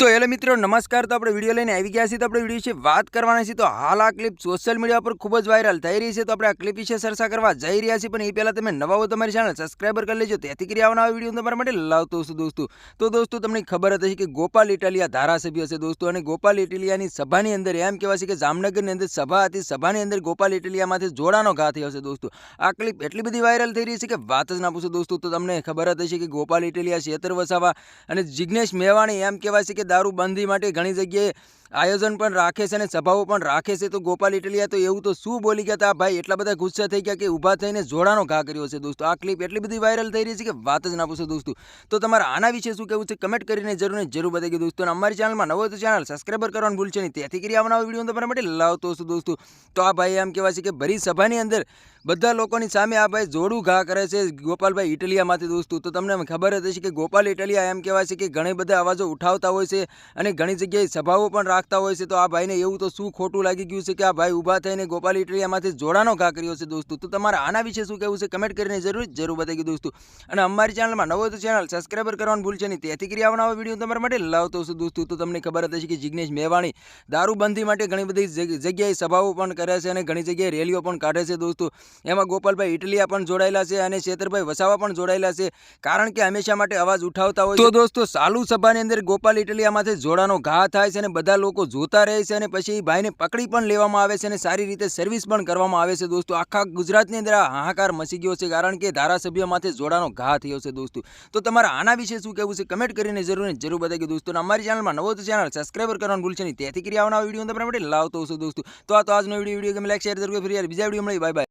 તો એટલે મિત્રો, નમસ્કાર. તો આપણે વીડિયો લઈને આવી ગયા છીએ. તો આપણે વીડિયો વિશે વાત કરવાના છીએ. તો હાલ આ ક્લિપ સોશિયલ મીડિયા પર ખૂબ જ વાયરલ થઈ રહી છે. તો આપણે આ ક્લિપ વિશે ચર્ચા કરવા જઈ રહ્યા છીએ. પણ એ પહેલાં તમે નવા હો તમારી ચેનલ સબસ્ક્રાઈબર કરી લેજો. તેથી કરી આવવાના વીડિયો તમારા માટે લાવતો છું દોસ્તો. તો દોસ્તો, તમને ખબર હતી કે ગોપાલ ઇટાલિયા ધારાસભ્ય છે દોસ્તો. અને ગોપાલ ઇટાલિયાની સભાની અંદર એમ કહેવાય છે કે જામનગરની અંદર સભા હતી. સભાની અંદર ગોપાલ ઇટાલિયામાંથી જોડાનો ઘા થયો છે દોસ્તો. આ ક્લિપ એટલી બધી વાયરલ થઈ રહી છે કે વાત જ ના પૂછો દોસ્તો. તો તમને ખબર હતી કે ગોપાલ ઇટાલિયા શેતર વસાવા અને જિજ્ઞેશ મેવાણી એમ કહેવાય છે કે દારૂબંધી માટે ઘણી જગ્યાએ આયોજન પણ રાખે છે અને સભાઓ પણ રાખે છે. તો ગોપાલ ઇટલિયા તો એવું તો શું બોલી ગયા હતા ભાઈ, એટલા બધા ગુસ્સા થઈ ગયા કે ઊભા થઈને જોડાનો ઘા કર્યો છે દોસ્તો. આ ક્લિપ એટલી બધી વાયરલ થઈ રહી છે કે વાત જ ના પૂછો દોસ્તો. તો તમારે આના વિશે શું કહેવું છે? કમેન્ટ કરીને જરૂર જરૂર બતાવી દોસ્તો. અને અમારી ચેનલમાં નવો તો ચેનલ સબસ્ક્રાઈબર કરવાનું ભૂલશે નહીં. તેથી કરી આવનારો વીડિયો તમારા માટે લાવતો છું દોસ્તો. તો આ ભાઈ એમ કહેવાય છે કે ભરી સભાની અંદર બધા લોકોની સામે આ ભાઈ જોડું ઘા કરે છે ગોપાલભાઈ ઇટલિયામાંથી દોસ્તો. તો તમને ખબર હતી કે ગોપાલ ઇટલિયા એમ કહેવાય છે કે ઘણી બધા અવાજો ઉઠાવતા હોય છે અને ઘણી જગ્યાએ સભાઓ પણ રાખતા હોય છે તો આ ભાઈને એવું તો શું ખોટું લાગી ગયું છે કે આ ભાઈ ઊભા થઈને ગોપાલ ઇટરિયામાંથી જોડાનો ઘા કર્યો છે દોસ્તો? તો તમારે આના વિશે શું કહેવું છે? કમેન્ટ કરીને જરૂર જરૂર બતાવી દોસ્તો. અને અમારી ચેનલમાં નવો તો ચેનલ સબસ્ક્રાઈબર કરવાનું ભૂલશે નહીં. તેથી કરી આવનારો વીડિયો તમારા માટે લાવતો છું દોસ્તો. તો તમને ખબર હતી હશે કે જિજ્ઞેશ મેવાણી દારૂબંધી માટે ઘણી બધી જગ્યાએ સભાઓ પણ કરે છે અને ઘણી જગ્યાએ રેલીઓ પણ કાઢે છે દોસ્તો. એમાં ગોપાલભાઈ ઇટલિયા પણ જોડાયેલા છે અને શેતરભાઈ વસાવા પણ જોડાયેલા છે. કારણ કે હંમેશા માટે અવાજ ઉઠાવતા હોય તો દોસ્તો સાલુ સભાની અંદર ગોપાલ ઇટલિયામાંથી જોડાનો ઘા થાય છે અને બધા લોકો જોતા રહે છે અને પછી એ ભાઈને પકડી પણ લેવામાં આવે છે અને સારી રીતે સર્વિસ પણ કરવામાં આવે છે દોસ્તો. આખા ગુજરાતની અંદર આ હાહાકાર મચી ગયો છે કારણ કે ધારાસભ્યમાંથી જોડાનો ઘા થયો છે દોસ્તો. તો તમારા આના વિશે શું કહેવું છે કમેન્ટ કરીને જરૂર જરૂર બતાવી દોસ્તો. અમારી ચેનલમાં નવો તો ચેનલ સબસ્ક્રાઈબર કરવાનું ભૂલશે નહીં. તેથી કરી આવના વીડિયો તમારા માટે લાવતો છું દોસ્તો. તો આ તો આજનો વીડિયો વીડિયો ગમે લાઈક શેર જરૂર ફરી બીજા વીડિયો મળી બાય બાય